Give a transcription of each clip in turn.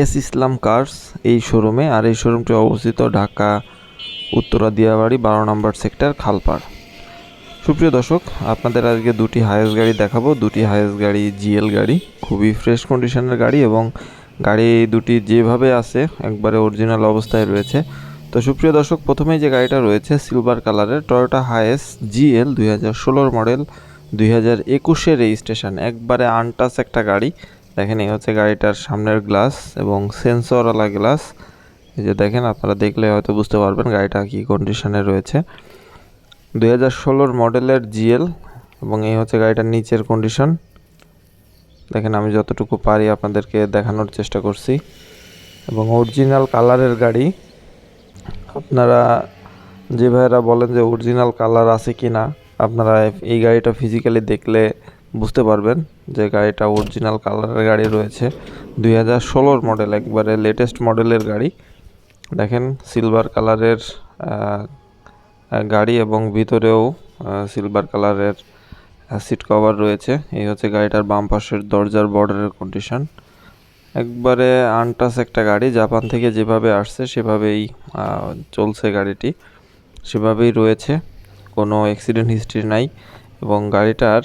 S ইসলাম curse এই শোরুমে, আর এই শোরুমটি অবস্থিত ঢাকা, উত্তরা, দিয়াবাড়ি, বারো নম্বর সেক্টর, খালপাড়। সুপ্রিয় দর্শক, আপনাদের আজকে দুটি হায়েস্ট গাড়ি দেখাবো। দুটি হায়েস্ট গাড়ি জিএল গাড়ি, খুবই ফ্রেশ কন্ডিশনের গাড়ি এবং গাড়ি দুটি যেভাবে আছে, একবারে অরিজিনাল অবস্থায় রয়েছে। তো সুপ্রিয় দর্শক, প্রথমেই যে গাড়িটা রয়েছে সিলভার কালারের টয়োটা হায়েস জিএল দুই হাজার ষোলোর মডেল দুই হাজার একুশের রেজিস্ট্রেশন একবারে আনটাস একটা গাড়ি দেখেন, এই হচ্ছে গাড়িটার সামনের গ্লাস এবং সেন্সরওয়ালা গ্লাস। এই যে দেখেন, আপনারা দেখলে হয়তো বুঝতে পারবেন গাড়িটা কী কন্ডিশনে রয়েছে। দুই হাজার ষোলোর মডেলের জিএল এবং এই হচ্ছে গাড়িটার নিচের কন্ডিশন দেখেন, আমি যতটুকু পারি আপনাদেরকে দেখানোর চেষ্টা করছি। এবং অরিজিনাল কালারের গাড়ি। আপনারা যে ভাইয়েরা বলেন যে অরিজিনাল কালার আছে কি না আপনারা এই গাড়িটা ফিজিক্যালি দেখলে বুঝতে পারবেন যে গাড়িটা অরিজিনাল কালারের গাড়ি রয়েছে। দুই হাজার ষোলোর মডেল একবারে লেটেস্ট মডেলের গাড়ি। দেখেন সিলভার কালারের গাড়ি এবং ভিতরেও সিলভার কালারের সিট কভার রয়েছে। এই হচ্ছে গাড়িটার বাম পাশের দরজার বর্ডারের কন্ডিশন একবারে আনটাস একটা গাড়ি, জাপান থেকে যেভাবে আসছে সেভাবেই চলছে গাড়িটি। সেভাবেই রয়েছে, কোনো অ্যাক্সিডেন্ট হিস্ট্রি নাই। এবং গাড়িটার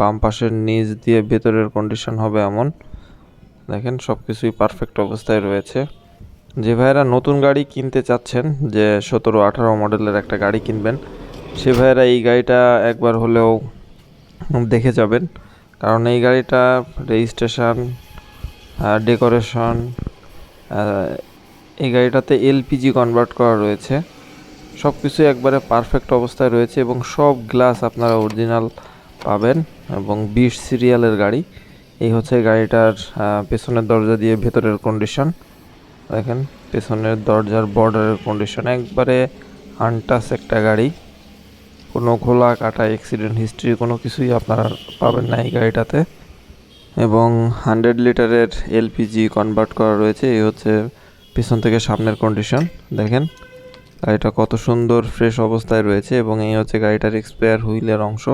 বাম পাশের নিচ দিয়ে ভেতরের কন্ডিশন হবে এমন। দেখেন সব কিছুই পারফেক্ট অবস্থায় রয়েছে। যে ভাইয়েরা নতুন গাড়ি কিনতে চাচ্ছেন, যে সতেরো, আঠারো মডেলের একটা গাড়ি কিনবেন, সে ভাইয়েরা এই গাড়িটা একবার হলেও দেখে যাবেন। কারণ এই গাড়িটা রেজিস্ট্রেশন ডেকোরেশন এই গাড়িটাতে এলপিজি কনভার্ট করা রয়েছে। সব কিছু একবারে পারফেক্ট অবস্থায় রয়েছে এবং সব গ্লাস আপনারা অরিজিনাল পাবেন এবং বিশ সিরিয়ালের গাড়ি। এই হচ্ছে গাড়িটার পেছনের দরজা দিয়ে ভেতরের কন্ডিশন দেখেন, পেছনের দরজার বর্ডারের কন্ডিশন একবারে আনটাস একটা গাড়ি। কোনো খোলা কাটা অ্যাক্সিডেন্ট হিস্ট্রি কোনো কিছুই আপনারা পাবেন না এই গাড়িটাতে। এবং হান্ড্রেড লিটারের এলপিজি কনভার্ট করা রয়েছে। এই হচ্ছে পিছন থেকে সামনের কন্ডিশন দেখেন গাড়িটা কত সুন্দর ফ্রেশ অবস্থায় রয়েছে এবং এই হচ্ছে গাড়িটার এক্সপায়ার হুইলের অংশ।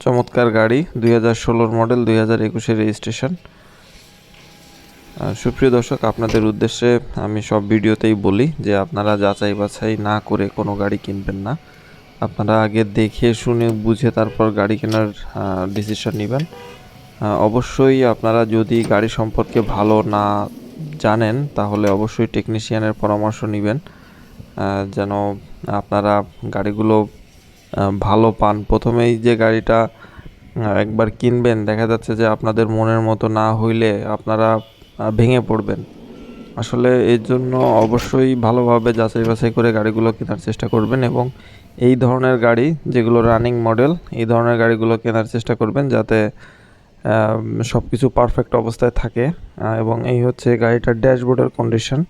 চমৎকার গাড়ি, দুই হাজার ষোলোর মডেল দুই হাজার একুশের রেজিস্ট্রেশন সুপ্রিয় দর্শক, আপনাদের উদ্দেশ্যে আমি সব ভিডিওতেই বলি যে আপনারা যাচাই বাছাই না করে কোনো গাড়ি কিনবেন না। আপনারা আগে দেখে শুনে বুঝে তারপর গাড়ি কেনার ডিসিশন নেবেন। অবশ্যই আপনারা যদি গাড়ি সম্পর্কে ভালো না জানেন, তাহলে অবশ্যই টেকনিশিয়ানের পরামর্শ নেবেন যেন আপনারা গাড়িগুলো ভালো পান। প্রথমেই যে গাড়িটা একবার কিনবেন, দেখা যাচ্ছে যে আপনাদের মনের মতো না হইলে আপনারা ভেঙে পড়বেন। আসলে এর জন্য অবশ্যই ভালোভাবে যাচাই বাছাই করে গাড়িগুলো কেনার চেষ্টা করবেন এবং এই ধরনের গাড়ি, যেগুলো রানিং মডেল এই ধরনের গাড়িগুলো কেনার চেষ্টা করবেন যাতে সব কিছু পারফেক্ট অবস্থায় থাকে। এবং এই হচ্ছে গাড়িটার ড্যাশবোর্ডের কন্ডিশন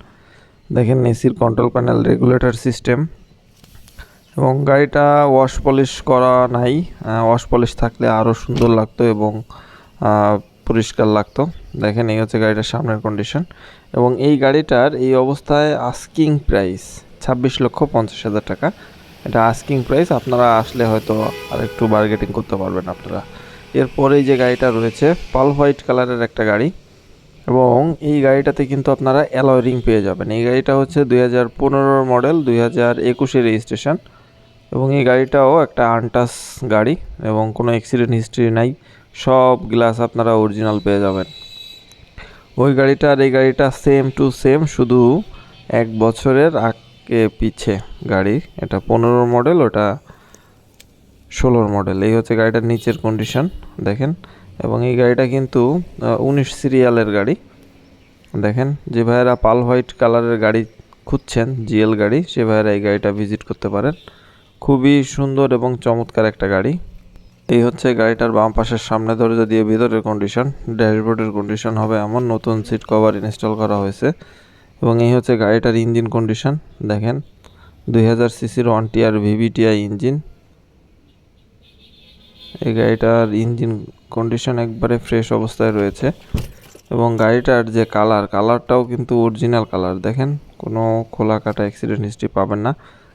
দেখেন এসির কন্ট্রোল প্যানেল রেগুলেটর সিস্টেম এবং গাড়িটা ওয়াশ পলিশ করা নাই। ওয়াশ পলিশ থাকলে আরও সুন্দর লাগতো এবং পরিষ্কার লাগতো। দেখেন এই হচ্ছে গাড়িটার সামনের কন্ডিশন এবং এই গাড়িটার এই অবস্থায় আস্কিং প্রাইস ছাব্বিশ লক্ষ পঞ্চাশ হাজার টাকা। এটা আস্কিং প্রাইস আপনারা আসলে হয়তো আর একটু বার্গেটিং করতে পারবেন আপনারা। এরপরেই যে গাড়িটা রয়েছে, পাল হোয়াইট কালারের একটা গাড়ি এবং এই গাড়িটাতে কিন্তু আপনারা অ্যালয় রিং পেয়ে যাবেন। এই গাড়িটা হচ্ছে দুই হাজার পনেরোর মডেল, দুই হাজার একুশের রেজিস্ট্রেশন এবং এই গাড়িটাও একটা আনটাস গাড়ি এবং কোনো অ্যাক্সিডেন্ট হিস্ট্রি নাই, সব গ্লাস আপনারা অরিজিনাল পেয়ে যাবেন। ওই গাড়িটা আর এই গাড়িটা সেম টু সেম, শুধু এক বছরের আগে পিছে গাড়ি এটা পনেরো মডেল, ওটা ষোলোর মডেল এই হচ্ছে গাড়িটার নিচের কন্ডিশন দেখেন। এবং এই গাড়িটা কিন্তু উনিশ সিরিয়ালের গাড়ি। দেখেন, যে ভাইয়েরা পাল হোয়াইট কালারের গাড়ি খুঁজছেন, জিএল গাড়ি, সে ভাইয়েরা এই গাড়িটা ভিজিট করতে পারেন। খুবই সুন্দর এবং চমৎকার একটা গাড়ি। এই হচ্ছে গাড়িটার বাম পাশের সামনে দরজা দিয়ে ভিতরের কন্ডিশন ড্যাশবোর্ডের কন্ডিশন হবে এমন, নতুন সিট কভার ইনস্টল করা হয়েছে। এবং এই হচ্ছে গাড়িটার ইঞ্জিন কন্ডিশন দেখেন। দুই হাজার সিসির ওয়ান টিআর ভিভিটিআই ইঞ্জিন এই গাড়িটার ইঞ্জিন কন্ডিশন একবারে ফ্রেশ অবস্থায় রয়েছে এবং গাড়িটার যে কালার কালারটাও কিন্তু অরিজিনাল কালার দেখেন, কোনো খোলা কাটা অ্যাক্সিডেন্ট হিস্ট্রি পাবেন না।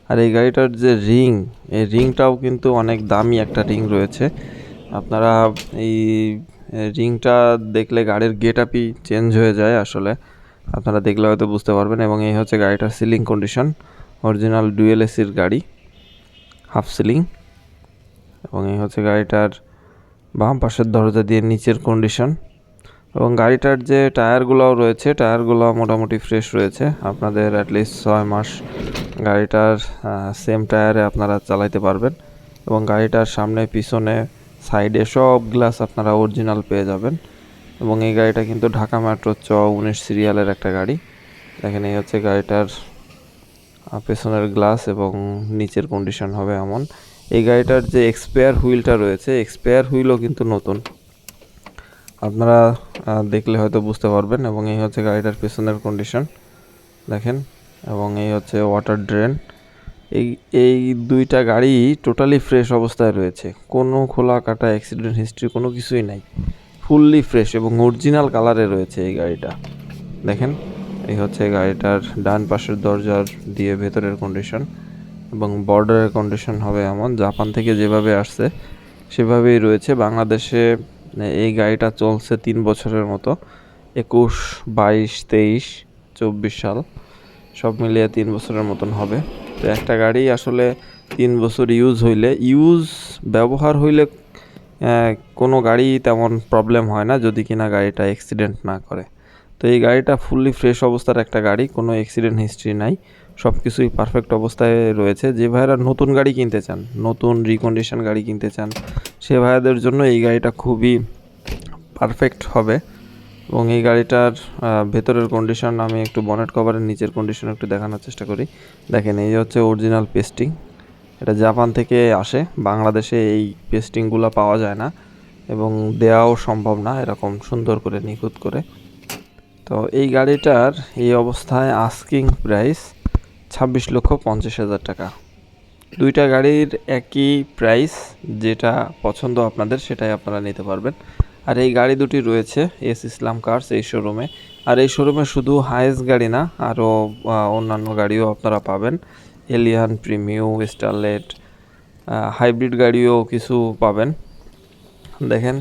আর এই গাড়িটার যে রিং এই রিংটাও কিন্তু অনেক দামি একটা রিং রয়েছে। আপনারা এই রিংটা দেখলে গাড়ির গেট আপই চেঞ্জ হয়ে যায় আসলে। আপনারা দেখলে হয়তো বুঝতে পারবেন এবং এই হচ্ছে গাড়িটার সিলিং কন্ডিশন অরিজিনাল ডুয়েল এসির গাড়ি হাফ সিলিং এবং এই হচ্ছে গাড়িটার বাম পাশের দরজা দিয়ে নিচের কন্ডিশন এবং গাড়িটার যে টায়ারগুলোও রয়েছে, টায়ারগুলো মোটামুটি ফ্রেশ রয়েছে। আপনাদের অ্যাটলিস্ট ছয় মাস গাড়িটার সেম টায়ারে আপনারা চালাইতে পারবেন এবং গাড়িটার সামনে, পিছনে সাইডে সব গ্লাস আপনারা অরিজিনাল পেয়ে যাবেন। এবং এই গাড়িটা কিন্তু ঢাকা মেট্রো চ উনিশ সিরিয়ালের একটা গাড়ি। দেখেন এই হচ্ছে গাড়িটার পেছনের গ্লাস এবং নিচের কন্ডিশন হবে এমন। এই গাড়িটার যে এক্সপায়ার হুইলটা রয়েছে এক্সপায়ার হুইলও কিন্তু নতুন। আপনারা দেখলে হয়তো বুঝতে পারবেন, এবং এই হচ্ছে গাড়িটার পেছনের কন্ডিশন দেখেন, এবং এই হচ্ছে ওয়াটার ড্রেন এই এই দুইটা গাড়ি টোটালি ফ্রেশ অবস্থায় রয়েছে। কোনো খোলা কাটা অ্যাক্সিডেন্ট হিস্ট্রি কোনো কিছুই নাই। ফুললি ফ্রেশ এবং অরিজিনাল কালারে রয়েছে এই গাড়িটা। দেখেন, এই হচ্ছে গাড়িটার ডান পাশের দরজার দিয়ে ভেতরের কন্ডিশন এবং বর্ডারের কন্ডিশন হবে এমন। জাপান থেকে যেভাবে আসছে, সেভাবেই রয়েছে। বাংলাদেশে এই গাড়িটা চলছে তিন বছরের মতো। একুশ, বাইশ, তেইশ, চব্বিশ সাল, সব মিলিয়ে তিন বছরের মতন হবে। তো একটা গাড়ি আসলে তিন বছর ইউজ হইলে ইউজ ব্যবহার হইলে কোনো গাড়ি তেমন প্রবলেম হয় না যদি কিনা গাড়িটা অ্যাক্সিডেন্ট না করে। তো এই গাড়িটা ফুললি ফ্রেশ অবস্থার একটা গাড়ি, কোনো অ্যাক্সিডেন্ট হিস্ট্রি নাই। সব কিছুই পারফেক্ট অবস্থায় রয়েছে। যে ভাইয়েরা নতুন গাড়ি কিনতে চান, নতুন রিকন্ডিশন গাড়ি কিনতে চান, সে ভাইয়াদের জন্য এই গাড়িটা খুবই পারফেক্ট হবে। এবং এই গাড়িটার ভেতরের কন্ডিশন আমি একটু বনেট কভারের নিচের কন্ডিশন একটু দেখানোর চেষ্টা করি। দেখেন, এই হচ্ছে অরিজিনাল পেস্টিং এটা জাপান থেকে আসে, বাংলাদেশে এই পেস্টিংগুলো পাওয়া যায় না এবং দেওয়াও সম্ভব না এরকম সুন্দর করে, নিখুঁত করে। তো এই গাড়িটার এই অবস্থায় আস্কিং প্রাইস ছাব্বিশ লক্ষ পঞ্চাশ হাজার টাকা। দুইটা গাড়ির একই প্রাইস যেটা পছন্দ আপনাদের, সেটাই আপনারা নিতে পারবেন। আর এই গাড়ি দুটি রয়েছে, এস ইসলাম কার্স, এই শোরুমে আর এই শোরুমে শুধু হাইয়েস্ট গাড়ি না, আরও অন্যান্য গাড়িও আপনারা পাবেন। এলিয়ান প্রিমিও স্টারলেট হাইব্রিড গাড়িও কিছু পাবেন। দেখেন,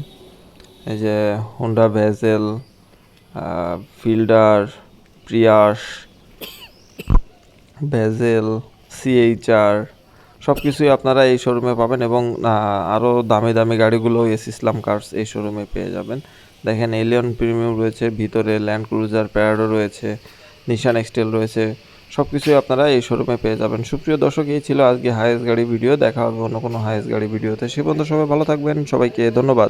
এই যে Honda Vezel Fielder Prius Vezel CHR সব কিছুই আপনারা এই শোরুমে পাবেন এবং আরও দামি দামি গাড়িগুলো এস ইসলাম কার্স এই শোরুমে পেয়ে যাবেন। দেখেন এলিয়ন প্রিমিয়াম রয়েছে, ভিতরে ল্যান্ড ক্রুজার প্যারাডো রয়েছে নিশান এক্সটেল রয়েছে সব কিছুই আপনারা এই শোরুমে পেয়ে যাবেন। সুপ্রিয় দর্শক, এই ছিল আজকে হায়েস্ট গাড়ি ভিডিও দেখা হবে অন্য কোনো হায়েস্ট গাড়ি ভিডিওতে সে পর্যন্ত সবাই ভালো থাকবেন। সবাইকে ধন্যবাদ।